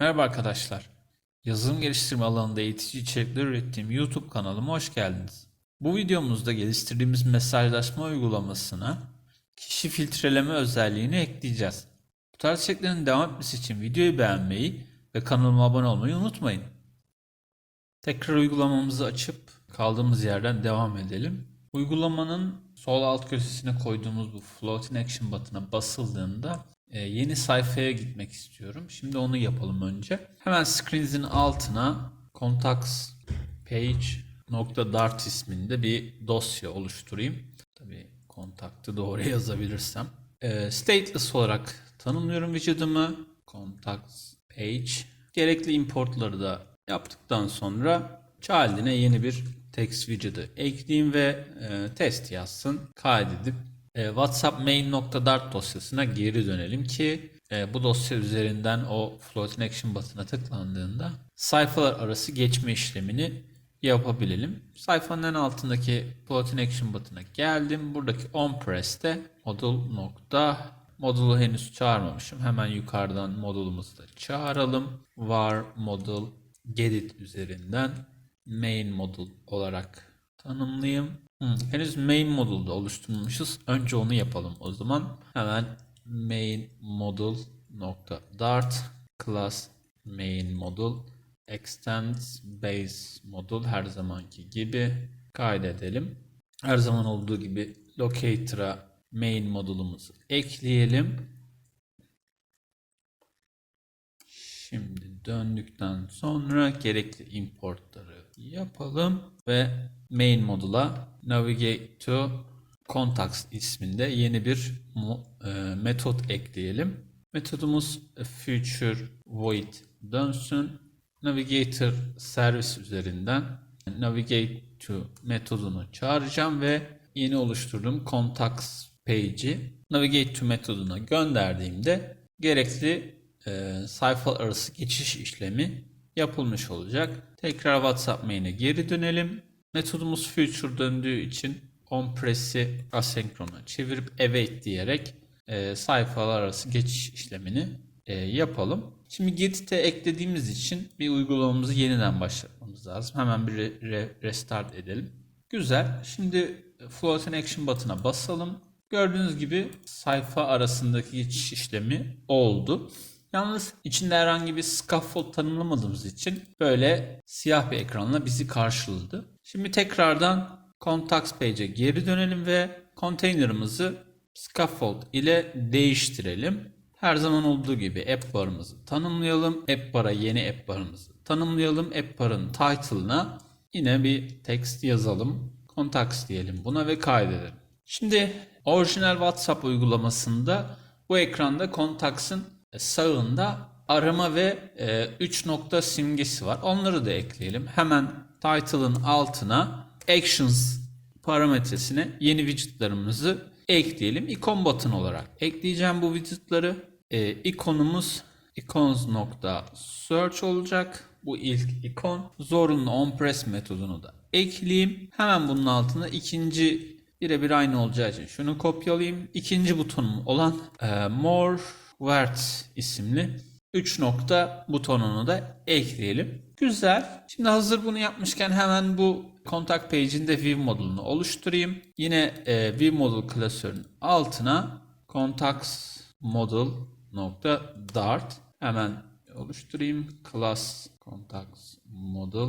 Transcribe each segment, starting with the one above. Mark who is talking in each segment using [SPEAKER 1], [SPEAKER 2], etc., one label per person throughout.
[SPEAKER 1] Merhaba arkadaşlar. Yazılım geliştirme alanında eğitici içerikler ürettiğim YouTube kanalıma hoş geldiniz. Bu videomuzda geliştirdiğimiz mesajlaşma uygulamasına kişi filtreleme özelliğini ekleyeceğiz. Bu tarz içeriklerin devam etmesi için videoyu beğenmeyi ve kanalıma abone olmayı unutmayın. Tekrar uygulamamızı açıp kaldığımız yerden devam edelim. Uygulamanın sol alt köşesine koyduğumuz bu Floating Action button'a basıldığında e, yeni sayfaya gitmek istiyorum. Şimdi onu yapalım önce. Hemen screens'in altına contacts page.dart isminde bir dosya oluşturayım. Tabii kontaktı doğru yazabilirsem. E, stateless olarak tanımlıyorum vücudumu. Contacts page. Gerekli importları da yaptıktan sonra child'ine yeni bir text widget'ı ekleyeyim ve e, test yazsın. Kaydedip WhatsApp main.dart dosyasına geri dönelim ki e, bu dosya üzerinden o floating action button'a tıklandığında sayfalar arası geçme işlemini yapabilelim. Sayfanın en altındaki floating action button'a geldim. Buradaki on press'te modul nokta modulu henüz çağırmamışım. Hemen yukarıdan modulumuzu da çağıralım. var modul gedit üzerinden main modul olarak tanımlayayım. Hmm, henüz main modulda oluşturmamışız. Önce onu yapalım o zaman. Hemen main modul nokta dart class main modul extends base modul her zamanki gibi kaydedelim. Her zaman olduğu gibi locator'a main modulumuzu ekleyelim. Şimdi döndükten sonra gerekli importları yapalım ve main modula navigate to contacts isminde yeni bir e, metot ekleyelim. Metodumuz future void dönsün. Navigator servis üzerinden navigate to metodunu çağıracağım ve yeni oluşturduğum contacts page'i navigate to metoduna gönderdiğimde gerekli e, sayfa arası geçiş işlemi yapılmış olacak. Tekrar WhatsApp main'e geri dönelim. Metodumuz future döndüğü için onPress'i asenkrona çevirip await diyerek e, sayfalar arası geçiş işlemini e, yapalım. Şimdi Gedit'e eklediğimiz için bir uygulamamızı yeniden başlatmamız lazım. Hemen bir re- re- restart edelim. Güzel. Şimdi Floating Action button'a basalım. Gördüğünüz gibi sayfa arasındaki geçiş işlemi oldu. Yalnız içinde herhangi bir scaffold tanımlamadığımız için böyle siyah bir ekranla bizi karşıladı. Şimdi tekrardan Contacts page'e geri dönelim ve container'ımızı scaffold ile değiştirelim. Her zaman olduğu gibi app bar'ımızı tanımlayalım. App bar'a yeni app bar'ımızı tanımlayalım. App bar'ın title'ına yine bir text yazalım. Contacts diyelim buna ve kaydedelim. Şimdi orijinal WhatsApp uygulamasında bu ekranda Contacts'ın sağında arama ve 3 nokta simgesi var. Onları da ekleyelim. Hemen title'ın altına actions parametresine yeni widgetlarımızı ekleyelim. İkon button olarak ekleyeceğim bu widgetları. E, ikonumuz icons.search olacak. Bu ilk ikon. Zorunlu onPress metodunu da ekleyeyim. Hemen bunun altına ikinci birebir aynı olacağı için şunu kopyalayayım. İkinci butonum olan e, more words isimli 3 nokta butonunu da ekleyelim. Güzel. Şimdi hazır bunu yapmışken hemen bu contact page'inde view modulunu oluşturayım. Yine e, view modul klasörünün altına contacts model nokta dart hemen oluşturayım. Class contacts model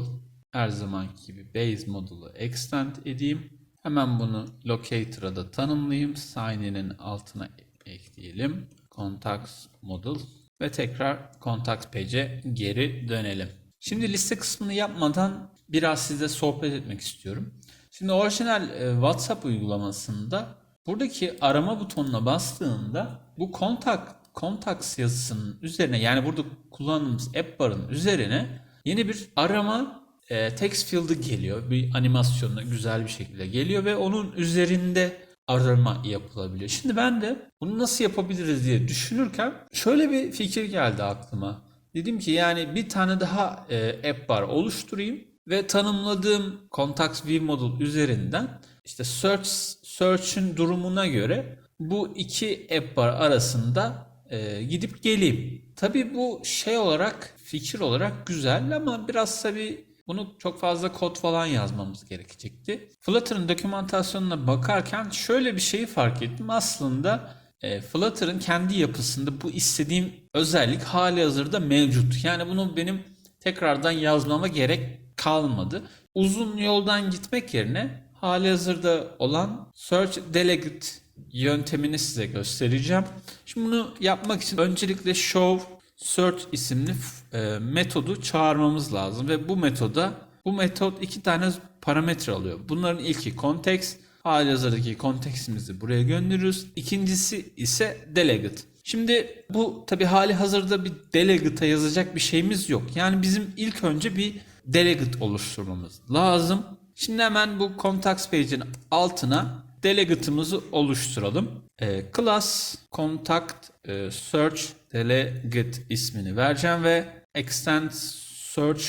[SPEAKER 1] her zamanki gibi base modulu extend edeyim. Hemen bunu locator'a da tanımlayayım. Sign in'in altına ekleyelim. Contacts model ve tekrar contact page'e geri dönelim. Şimdi liste kısmını yapmadan biraz sizle sohbet etmek istiyorum. Şimdi orijinal e, WhatsApp uygulamasında buradaki arama butonuna bastığında bu kontak contacts yazısının üzerine yani burada kullandığımız app bar'ın üzerine yeni bir arama e, text field'ı geliyor. Bir animasyonla güzel bir şekilde geliyor ve onun üzerinde arama yapılabiliyor. Şimdi ben de bunu nasıl yapabiliriz diye düşünürken şöyle bir fikir geldi aklıma. Dedim ki yani bir tane daha e, app bar oluşturayım ve tanımladığım Contacts View Model üzerinden işte search search'ün durumuna göre bu iki app bar arasında e, gidip geleyim. Tabii bu şey olarak fikir olarak güzel ama biraz tabii bunu çok fazla kod falan yazmamız gerekecekti. Flutter'ın dokümantasyonuna bakarken şöyle bir şeyi fark ettim. Aslında e, Flutter'ın kendi yapısında bu istediğim özellik hali hazırda mevcut. Yani bunu benim tekrardan yazmama gerek kalmadı. Uzun yoldan gitmek yerine hali hazırda olan Search Delegate yöntemini size göstereceğim. Şimdi bunu yapmak için öncelikle Show Search isimli e, metodu çağırmamız lazım ve bu metoda bu metot iki tane parametre alıyor. Bunların ilki context, halihazırdaki kontekstimizi buraya gönderiyoruz. İkincisi ise delegate. Şimdi bu tabi hali hazırda bir delegate'a yazacak bir şeyimiz yok. Yani bizim ilk önce bir delegate oluşturmamız lazım. Şimdi hemen bu contacts page'in altına delegate'ımızı oluşturalım. Ee, class contact e, search delegate ismini vereceğim ve extend search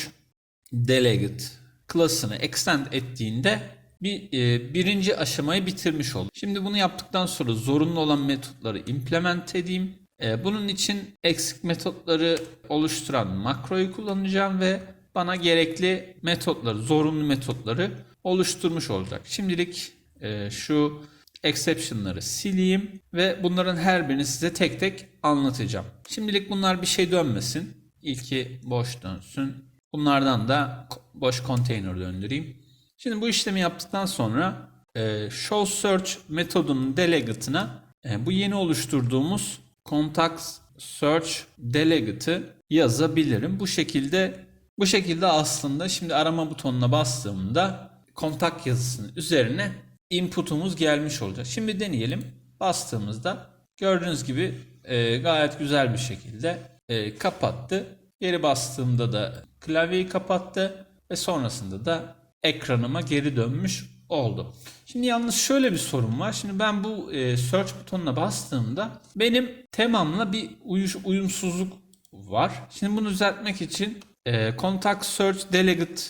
[SPEAKER 1] delegate class'ını extend ettiğinde bir e, birinci aşamayı bitirmiş oldum. Şimdi bunu yaptıktan sonra zorunlu olan metotları implement edeyim. E, bunun için eksik metotları oluşturan makroyu kullanacağım ve bana gerekli metotları, zorunlu metotları oluşturmuş olacak. Şimdilik e, şu exception'ları sileyim ve bunların her birini size tek tek anlatacağım. Şimdilik bunlar bir şey dönmesin. İlki boş dönsün. Bunlardan da boş container döndüreyim. Şimdi bu işlemi yaptıktan sonra e, show search metodunun delegate'ına e, bu yeni oluşturduğumuz contacts search delegate'ı yazabilirim. Bu şekilde bu şekilde aslında şimdi arama butonuna bastığımda kontak yazısının üzerine input'umuz gelmiş olacak. Şimdi deneyelim. Bastığımızda gördüğünüz gibi e, gayet güzel bir şekilde e, kapattı. Geri bastığımda da klavyeyi kapattı ve sonrasında da ekranıma geri dönmüş oldu. Şimdi yalnız şöyle bir sorun var. Şimdi ben bu e, search butonuna bastığımda benim temamla bir uyuş, uyumsuzluk var. Şimdi bunu düzeltmek için e, contact search delegate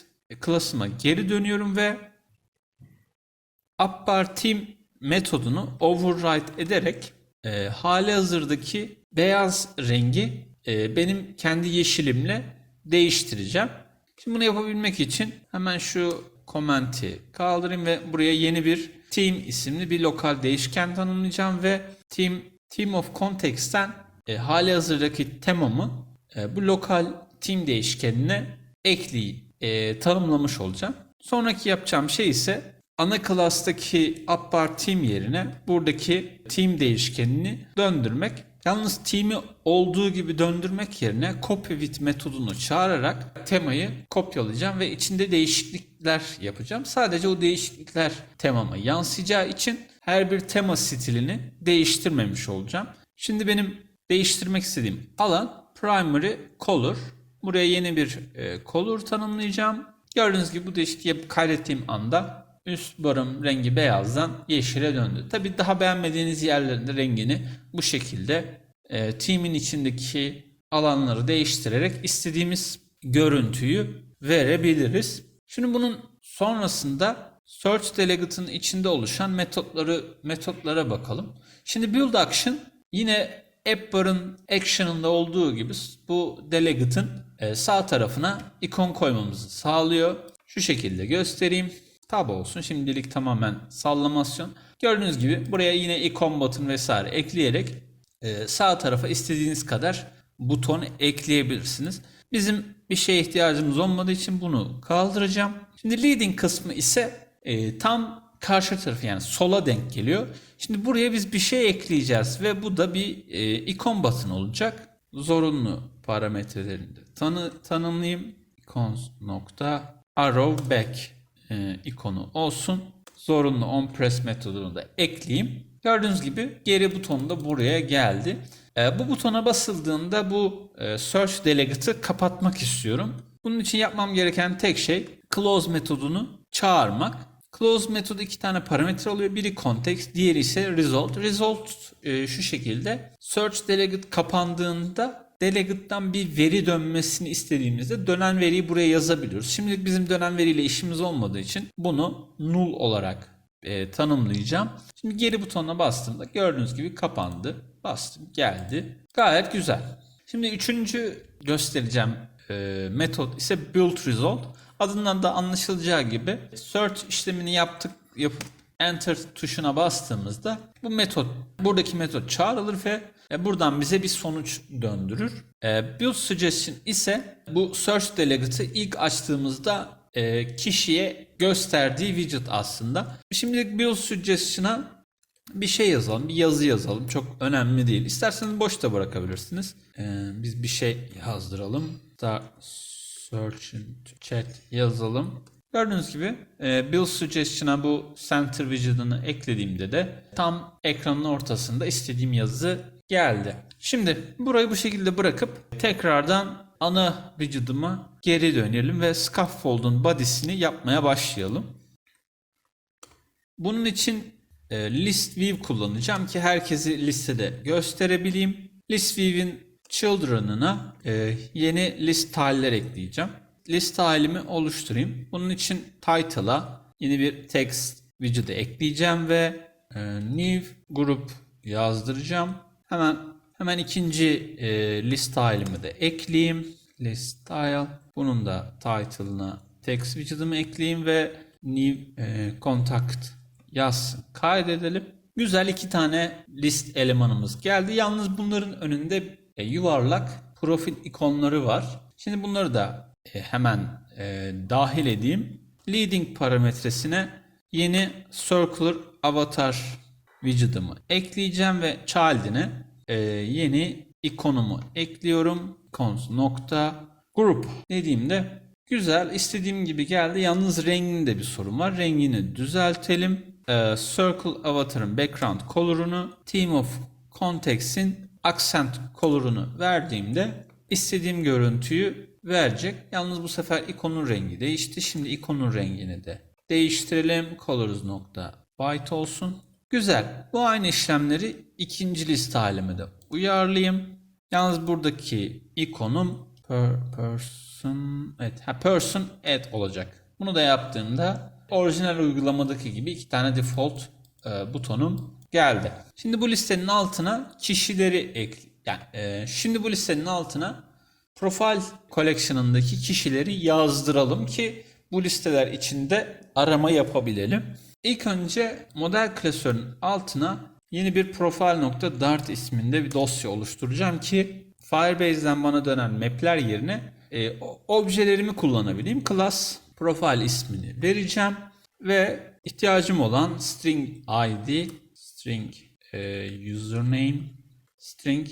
[SPEAKER 1] class'ıma geri dönüyorum ve upper team metodunu override ederek e, hali hazırdaki beyaz rengi e, benim kendi yeşilimle değiştireceğim. Şimdi bunu yapabilmek için hemen şu commenti kaldırayım ve buraya yeni bir team isimli bir lokal değişken tanımlayacağım ve team team of context'ten e, hali hazırdaki temamı e, bu lokal team değişkenine ekleyip e, tanımlamış olacağım. Sonraki yapacağım şey ise ana class'taki upper team yerine buradaki team değişkenini döndürmek. Yalnız team'i olduğu gibi döndürmek yerine copy with metodunu çağırarak temayı kopyalayacağım ve içinde değişiklikler yapacağım. Sadece o değişiklikler temama yansıyacağı için her bir tema stilini değiştirmemiş olacağım. Şimdi benim değiştirmek istediğim alan primary color. Buraya yeni bir e, color tanımlayacağım. Gördüğünüz gibi bu değişikliği kaydettiğim anda üst barım rengi beyazdan yeşile döndü. Tabi daha beğenmediğiniz yerlerinde rengini bu şekilde e, team'in içindeki alanları değiştirerek istediğimiz görüntüyü verebiliriz. Şimdi bunun sonrasında search delegate'ın içinde oluşan metotları metotlara bakalım. Şimdi build action yine app bar'ın action'ında olduğu gibi bu delegate'ın e, sağ tarafına ikon koymamızı sağlıyor. Şu şekilde göstereyim. Tab olsun. Şimdilik tamamen sallamasyon. Gördüğünüz gibi buraya yine ikon button vesaire ekleyerek e, sağ tarafa istediğiniz kadar buton ekleyebilirsiniz. Bizim bir şeye ihtiyacımız olmadığı için bunu kaldıracağım. Şimdi leading kısmı ise e, tam karşı tarafı yani sola denk geliyor. Şimdi buraya biz bir şey ekleyeceğiz ve bu da bir e, ikon button olacak. Zorunlu parametrelerinde tanı, tanımlayayım. Icons nokta arrow back e, ikonu olsun. Zorunlu on press metodunu da ekleyeyim. Gördüğünüz gibi geri butonu da buraya geldi. E, bu butona basıldığında bu e, search delegate'ı kapatmak istiyorum. Bunun için yapmam gereken tek şey close metodunu çağırmak. Close metodu iki tane parametre alıyor. Biri context, diğeri ise result. Result e, şu şekilde. Search delegate kapandığında delegate'dan bir veri dönmesini istediğimizde dönen veriyi buraya yazabiliyoruz. Şimdilik bizim dönen veriyle işimiz olmadığı için bunu null olarak e, tanımlayacağım. Şimdi geri butonuna bastığımda gördüğünüz gibi kapandı. Bastım geldi. Gayet güzel. Şimdi üçüncü göstereceğim e, metot ise build result. Adından da anlaşılacağı gibi search işlemini yaptık yapıp enter tuşuna bastığımızda bu metot buradaki metot çağrılır ve e, buradan bize bir sonuç döndürür. E, build suggestion ise bu search delegate'ı ilk açtığımızda e, kişiye gösterdiği widget aslında. Şimdilik build suggestion'a bir şey yazalım, bir yazı yazalım. Çok önemli değil. İsterseniz boş da bırakabilirsiniz. Ee, biz bir şey yazdıralım. Da search chat yazalım. Gördüğünüz gibi e, Build Suggestion'a bu Center widget'ını eklediğimde de tam ekranın ortasında istediğim yazı geldi. Şimdi burayı bu şekilde bırakıp tekrardan ana widget'ıma geri dönelim ve scaffold'un body'sini yapmaya başlayalım. Bunun için e, list view kullanacağım ki herkesi listede gösterebileyim. List view'in children'ına e, yeni list tile'ler ekleyeceğim. List tile'imi oluşturayım. Bunun için title'a yeni bir text widget'ı ekleyeceğim ve e, new group yazdıracağım. Hemen hemen ikinci e, list tile'ımı da ekleyeyim. List tile. Bunun da title'ına text widget'ımı ekleyeyim ve new e, contact yazsın. Kaydedelim. Güzel iki tane list elemanımız geldi. Yalnız bunların önünde e, yuvarlak profil ikonları var. Şimdi bunları da e, hemen e, dahil edeyim. Leading parametresine yeni circular avatar widget'ımı ekleyeceğim ve child'ine e, yeni ikonumu ekliyorum. Cons nokta group dediğimde güzel istediğim gibi geldi. Yalnız renginde bir sorun var. Rengini düzeltelim. Ee, Circle avatar'ın background color'unu, Theme of Context'in accent color'unu verdiğimde istediğim görüntüyü verecek. Yalnız bu sefer ikonun rengi değişti. Şimdi ikonun rengini de değiştirelim. Colors nokta white olsun. Güzel. Bu aynı işlemleri ikinci liste halime de uyarlayayım. Yalnız buradaki ikonum per, person, evet, ha, person add olacak. Bunu da yaptığımda orijinal uygulamadaki gibi iki tane default e, butonum geldi. Şimdi bu listenin altına kişileri ek yani e, şimdi bu listenin altına profile collection'ındaki kişileri yazdıralım ki bu listeler içinde arama yapabilelim. İlk önce model klasörün altına yeni bir profile.dart isminde bir dosya oluşturacağım ki Firebase'den bana dönen map'ler yerine e, objelerimi kullanabileyim. Class profile ismini vereceğim ve ihtiyacım olan string id, string e, username, string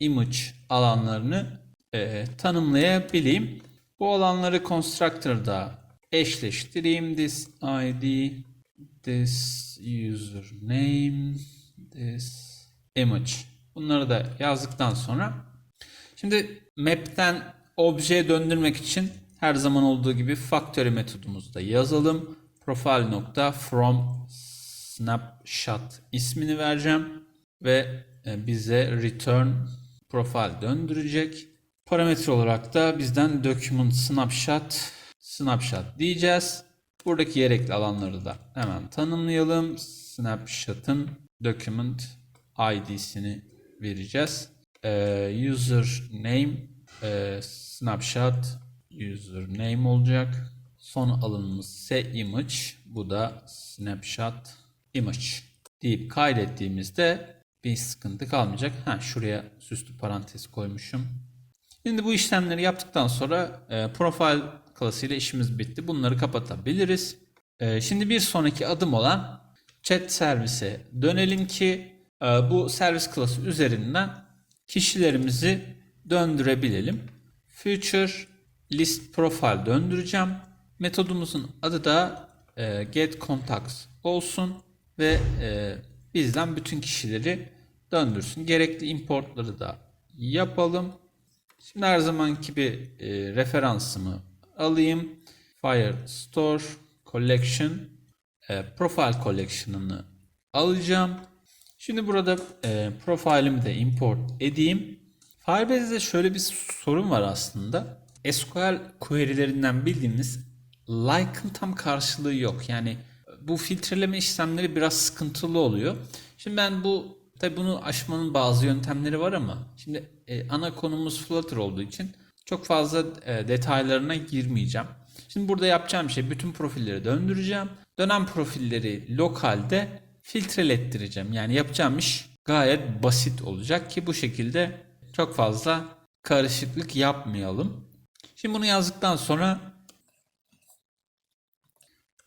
[SPEAKER 1] image alanlarını e, tanımlayabileyim. Bu alanları constructor'da eşleştireyim. This id, this username, this image. Bunları da yazdıktan sonra şimdi map'ten objeye döndürmek için her zaman olduğu gibi factory metodumuzu da yazalım. Profile nokta from snapshot ismini vereceğim ve e, bize return profile döndürecek. Parametre olarak da bizden document snapshot snapshot diyeceğiz. Buradaki gerekli alanları da hemen tanımlayalım. Snapshot'ın document ID'sini vereceğiz. Ee, user name e, snapshot user name olacak. Son alanımız ise image. Bu da snapshot image deyip kaydettiğimizde bir sıkıntı kalmayacak. Ha şuraya süslü parantez koymuşum. Şimdi bu işlemleri yaptıktan sonra e, profile klasıyla işimiz bitti. Bunları kapatabiliriz. E, şimdi bir sonraki adım olan chat servise dönelim ki e, bu servis klası üzerinden kişilerimizi döndürebilelim. Future list profile döndüreceğim. Metodumuzun adı da e, get contacts olsun ve e, bizden bütün kişileri döndürsün. Gerekli importları da yapalım. Şimdi her zamanki gibi referansımı alayım. Firestore Collection e, Profile Collection'ını alacağım. Şimdi burada e, profilimi de import edeyim. Firebase'de şöyle bir sorun var aslında. SQL query'lerinden bildiğimiz like'ın tam karşılığı yok. Yani bu filtreleme işlemleri biraz sıkıntılı oluyor. Şimdi ben bu tabi bunu aşmanın bazı yöntemleri var ama şimdi e, ana konumuz Flutter olduğu için çok fazla e, detaylarına girmeyeceğim. Şimdi burada yapacağım şey bütün profilleri döndüreceğim. Dönen profilleri lokalde filtrelettireceğim. Yani yapacağım iş gayet basit olacak ki bu şekilde çok fazla karışıklık yapmayalım. Şimdi bunu yazdıktan sonra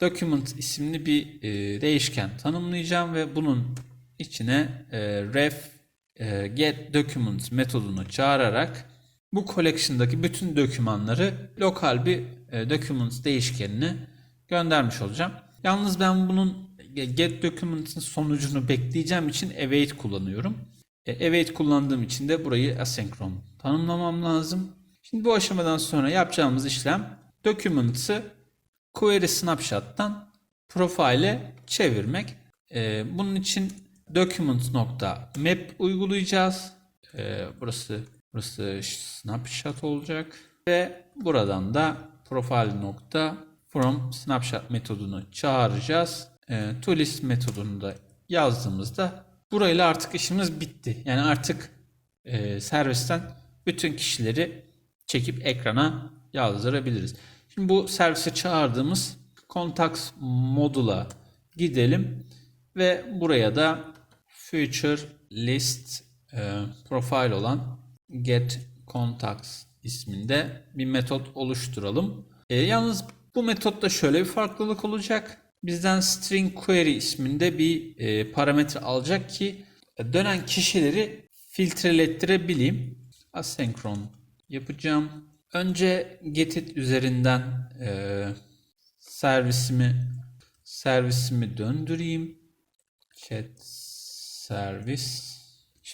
[SPEAKER 1] document isimli bir e, değişken tanımlayacağım ve bunun içine e, ref get documents metodunu çağırarak bu collection'daki bütün dokümanları lokal bir e, documents değişkenine göndermiş olacağım. Yalnız ben bunun get documents'ın sonucunu bekleyeceğim için await kullanıyorum. E, await kullandığım için de burayı asenkron tanımlamam lazım. Şimdi bu aşamadan sonra yapacağımız işlem documents'ı query snapshot'tan profile'e çevirmek. E, bunun için documents.map uygulayacağız. E, burası burası snapshot olacak ve buradan da profile nokta from snapshot metodunu çağıracağız. E, toList metodunu da yazdığımızda burayla artık işimiz bitti. Yani artık e, servisten bütün kişileri çekip ekrana yazdırabiliriz. Şimdi bu servise çağırdığımız contacts modula gidelim ve buraya da future list e, profile olan get contacts isminde bir metot oluşturalım. E, yalnız bu metotta şöyle bir farklılık olacak. Bizden string query isminde bir e, parametre alacak ki dönen kişileri filtrelettirebileyim. Asenkron yapacağım. Önce getit üzerinden e, servisimi servisimi döndüreyim. Chat servis.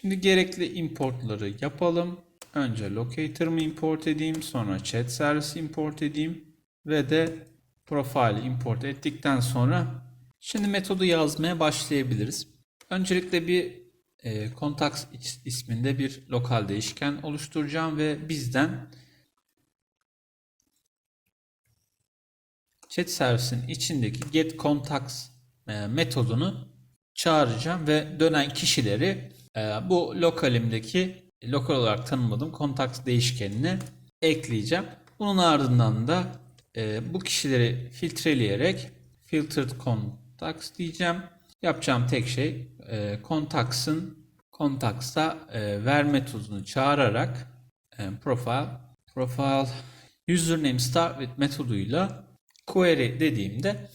[SPEAKER 1] Şimdi gerekli importları yapalım. Önce locator'ımı import edeyim. Sonra chat servisi import edeyim. Ve de profile import ettikten sonra şimdi metodu yazmaya başlayabiliriz. Öncelikle bir e, contacts isminde bir lokal değişken oluşturacağım ve bizden chat servisinin içindeki get contacts e, metodunu çağıracağım ve dönen kişileri bu lokalimdeki lokal olarak tanımladığım contacts değişkenine ekleyeceğim. Bunun ardından da e, bu kişileri filtreleyerek filtered contacts diyeceğim. Yapacağım tek şey e, contacts'ın contacts'a e, ver metodunu çağırarak profile profile username start with metoduyla query dediğimde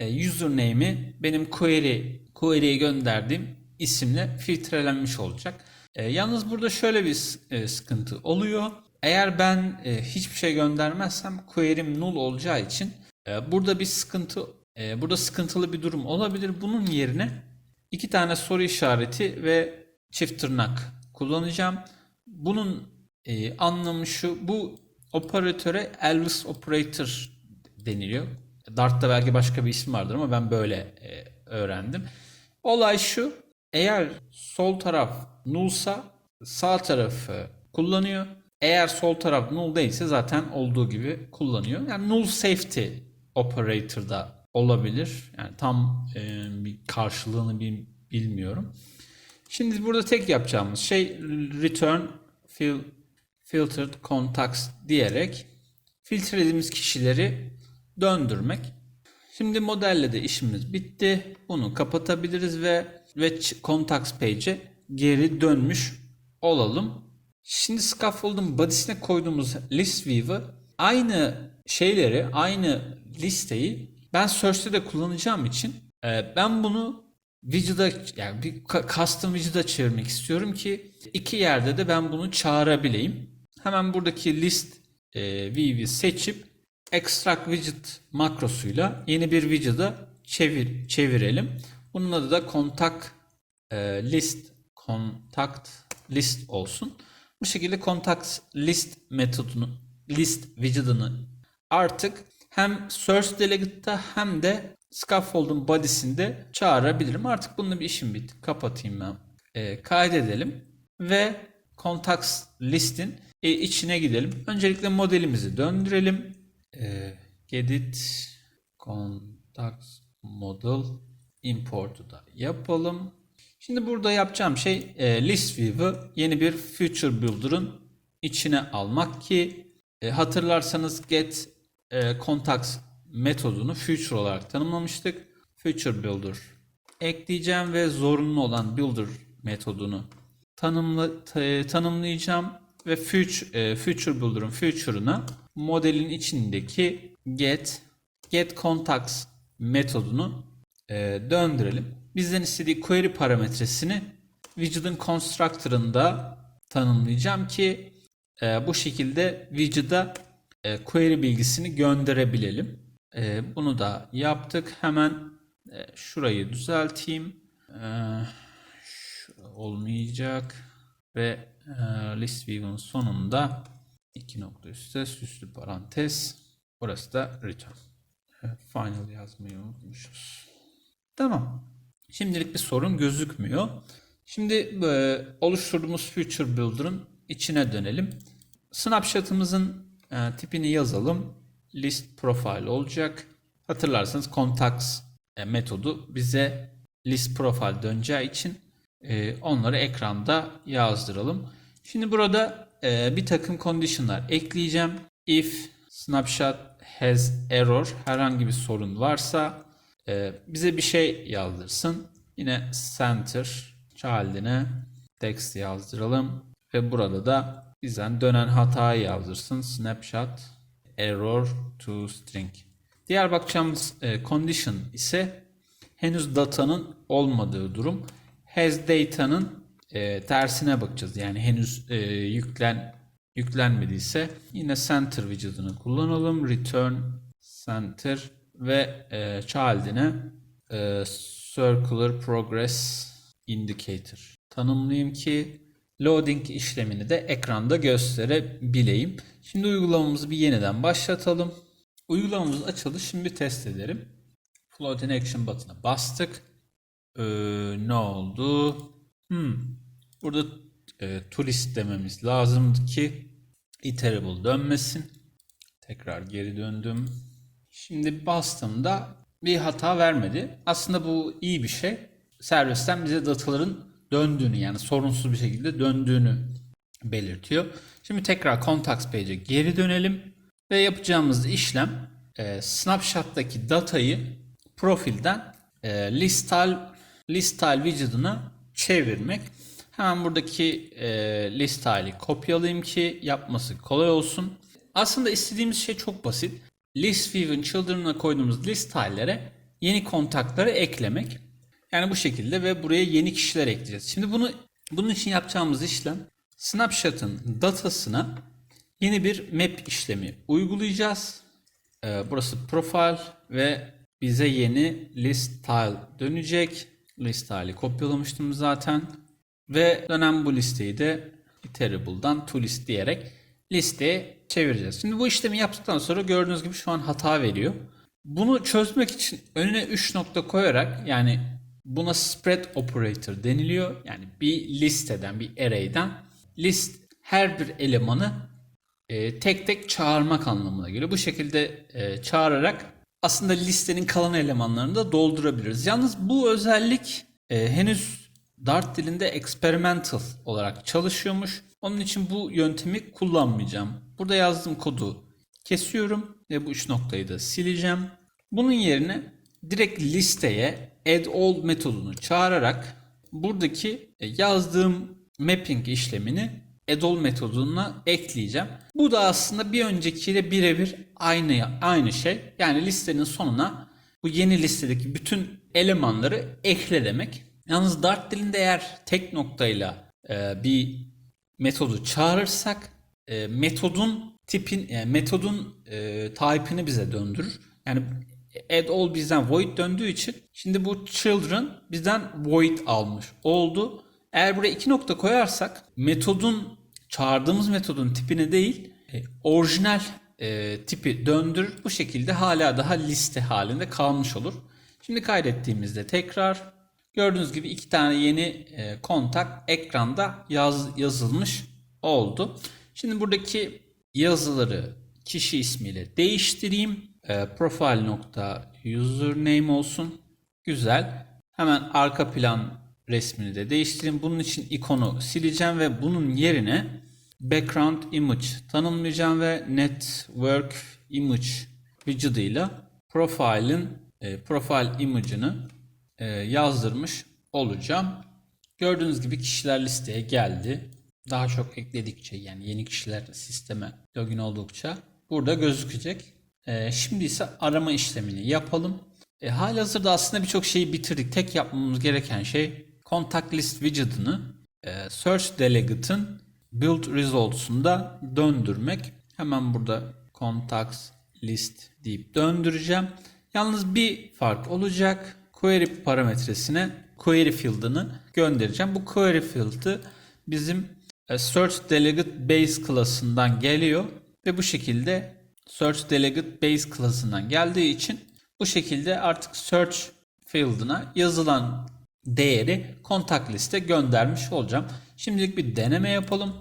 [SPEAKER 1] username'i benim query query'e gönderdiğim isimle filtrelenmiş olacak. E, yalnız burada şöyle bir e, sıkıntı oluyor. Eğer ben e, hiçbir şey göndermezsem query'm null olacağı için e, burada bir sıkıntı e, burada sıkıntılı bir durum olabilir. Bunun yerine iki tane soru işareti ve çift tırnak kullanacağım. Bunun e, anlamı şu. Bu operatöre Elvis operator deniliyor. Dart'ta belki başka bir isim vardır ama ben böyle e, öğrendim. Olay şu. Eğer sol taraf nullsa sağ tarafı kullanıyor. Eğer sol taraf null değilse zaten olduğu gibi kullanıyor. Yani null safety operator'da olabilir. Yani tam e, bir karşılığını bil, bilmiyorum. Şimdi burada tek yapacağımız şey return fil, filtered contacts diyerek filtrelediğimiz kişileri döndürmek. Şimdi modelle de işimiz bitti. Bunu kapatabiliriz ve ve contacts page'e geri dönmüş olalım. Şimdi scaffold'un body'sine koyduğumuz list view'ı aynı şeyleri, aynı listeyi ben search'te de kullanacağım için e, ben bunu widget'a yani bir custom widget'a çevirmek istiyorum ki iki yerde de ben bunu çağırabileyim. Hemen buradaki list e, view'i seçip extract widget makrosuyla yeni bir widget'a çevir, çevirelim. Bunun adı da contact e, list contact list olsun. Bu şekilde contact list metodunu list widget'ını artık hem source delegate'da hem de scaffold'un body'sinde çağırabilirim. Artık bununla bir işim bitti. Kapatayım ben. E, kaydedelim ve contacts list'in e, içine gidelim. Öncelikle modelimizi döndürelim. E, gedit contacts model import'u da yapalım. Şimdi burada yapacağım şey e, list view'ı yeni bir future builder'ın içine almak ki e, hatırlarsanız get e, contacts metodunu future olarak tanımlamıştık. Future builder ekleyeceğim ve zorunlu olan builder metodunu tanımla, ta- tanımlayacağım ve future, e, future builder'ın future'ına modelin içindeki get get contacts metodunu e, döndürelim. Bizden istediği query parametresini widget'ın constructor'ında tanımlayacağım ki e, bu şekilde widget'a e, query bilgisini gönderebilelim. E, bunu da yaptık. Hemen e, şurayı düzelteyim. E, şura olmayacak ve e, list view'un sonunda iki nokta üstte süslü parantez. Burası da return. Evet, final yazmayı unutmuşuz. Tamam. Şimdilik bir sorun gözükmüyor. Şimdi e, oluşturduğumuz Future Builder'ın içine dönelim. Snapshot'ımızın e, tipini yazalım. List profile olacak. Hatırlarsanız contacts e, metodu bize list profile döneceği için e, onları ekranda yazdıralım. Şimdi burada e, bir takım condition'lar ekleyeceğim. If snapshot has error herhangi bir sorun varsa e, bize bir şey yazdırsın. Yine center child'ine text yazdıralım ve burada da bizden dönen hatayı yazdırsın. Snapshot error to string. Diğer bakacağımız e, condition ise henüz datanın olmadığı durum. Has data'nın e, tersine bakacağız. Yani henüz e, yüklen yüklenmediyse yine center widget'ını kullanalım. Return center ve e, child'ine e, circular progress indicator tanımlayayım ki loading işlemini de ekranda gösterebileyim. Şimdi uygulamamızı bir yeniden başlatalım. Uygulamamız açıldı. Şimdi test edelim. Floating action button'a bastık. Ee, ne oldu? Hmm. Burada e, toolist dememiz lazımdı ki iterable dönmesin. Tekrar geri döndüm. Şimdi bastığımda bir hata vermedi. Aslında bu iyi bir şey. Servisten bize dataların döndüğünü yani sorunsuz bir şekilde döndüğünü belirtiyor. Şimdi tekrar contacts page'e geri dönelim ve yapacağımız işlem e, snapshot'taki datayı profilden e, listal listal widget'ına çevirmek. Hemen buradaki e, list tile'i kopyalayayım ki yapması kolay olsun. Aslında istediğimiz şey çok basit. List view'in children'a koyduğumuz list tile'lere yeni kontakları eklemek. Yani bu şekilde ve buraya yeni kişiler ekleyeceğiz. Şimdi bunu bunun için yapacağımız işlem snapshot'ın datasına yeni bir map işlemi uygulayacağız. Ee, burası profile ve bize yeni list tile dönecek. List tile'i kopyalamıştım zaten. Ve dönen bu listeyi de iterable'dan to list diyerek listeye çevireceğiz. Şimdi bu işlemi yaptıktan sonra gördüğünüz gibi şu an hata veriyor. Bunu çözmek için önüne 3 nokta koyarak yani buna spread operator deniliyor. Yani bir listeden, bir array'den list her bir elemanı e, tek tek çağırmak anlamına geliyor. Bu şekilde e, çağırarak aslında listenin kalan elemanlarını da doldurabiliriz. Yalnız bu özellik e, henüz Dart dilinde experimental olarak çalışıyormuş. Onun için bu yöntemi kullanmayacağım. Burada yazdığım kodu kesiyorum ve bu üç noktayı da sileceğim. Bunun yerine direkt listeye add all metodunu çağırarak buradaki yazdığım mapping işlemini add all metoduna ekleyeceğim. Bu da aslında bir öncekiyle birebir aynı aynı şey. Yani listenin sonuna bu yeni listedeki bütün elemanları ekle demek. Yalnız Dart dilinde eğer tek noktayla e, bir metodu çağırırsak e, metodun tipin yani metodun e, type'ını bize döndürür. Yani add all bizden void döndüğü için şimdi bu children bizden void almış oldu. Eğer buraya iki nokta koyarsak metodun çağırdığımız metodun tipini değil e, orijinal e, tipi döndürür. Bu şekilde hala daha liste halinde kalmış olur. Şimdi kaydettiğimizde tekrar Gördüğünüz gibi iki tane yeni e, kontak ekranda yaz, yazılmış oldu. Şimdi buradaki yazıları kişi ismiyle değiştireyim. e, profile nokta username olsun. Güzel. Hemen arka plan resmini de değiştireyim. Bunun için ikonu sileceğim ve bunun yerine background image tanımlayacağım ve network image widget'ıyla profile'in e, profile image'ını yazdırmış olacağım. Gördüğünüz gibi kişiler listeye geldi. Daha çok ekledikçe yani yeni kişiler sisteme login oldukça burada gözükecek. E, şimdi ise arama işlemini yapalım. E, halihazırda aslında birçok şeyi bitirdik. Tek yapmamız gereken şey contact list widget'ını e, search delegate'ın build results'unda döndürmek. Hemen burada contacts list deyip döndüreceğim. Yalnız bir fark olacak. Query parametresine query field'ını göndereceğim. Bu query field'ı bizim e, search delegate base klasından geliyor ve bu şekilde search delegate base klasından geldiği için bu şekilde artık search field'ına yazılan değeri contact liste göndermiş olacağım. Şimdilik bir deneme yapalım.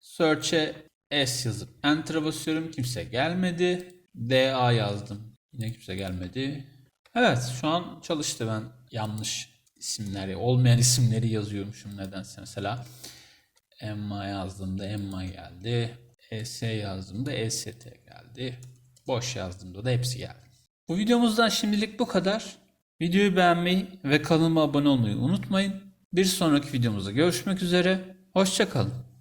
[SPEAKER 1] Search'e S yazıp Enter'a basıyorum. Kimse gelmedi. DA yazdım. Yine kimse gelmedi. Evet şu an çalıştı. Ben yanlış isimleri, olmayan isimleri yazıyormuşum nedense. Mesela Emma yazdığımda Emma geldi. ES yazdığımda EST geldi. Boş yazdığımda da hepsi geldi. Bu videomuzdan şimdilik bu kadar. Videoyu beğenmeyi ve kanalıma abone olmayı unutmayın. Bir sonraki videomuzda görüşmek üzere. Hoşçakalın.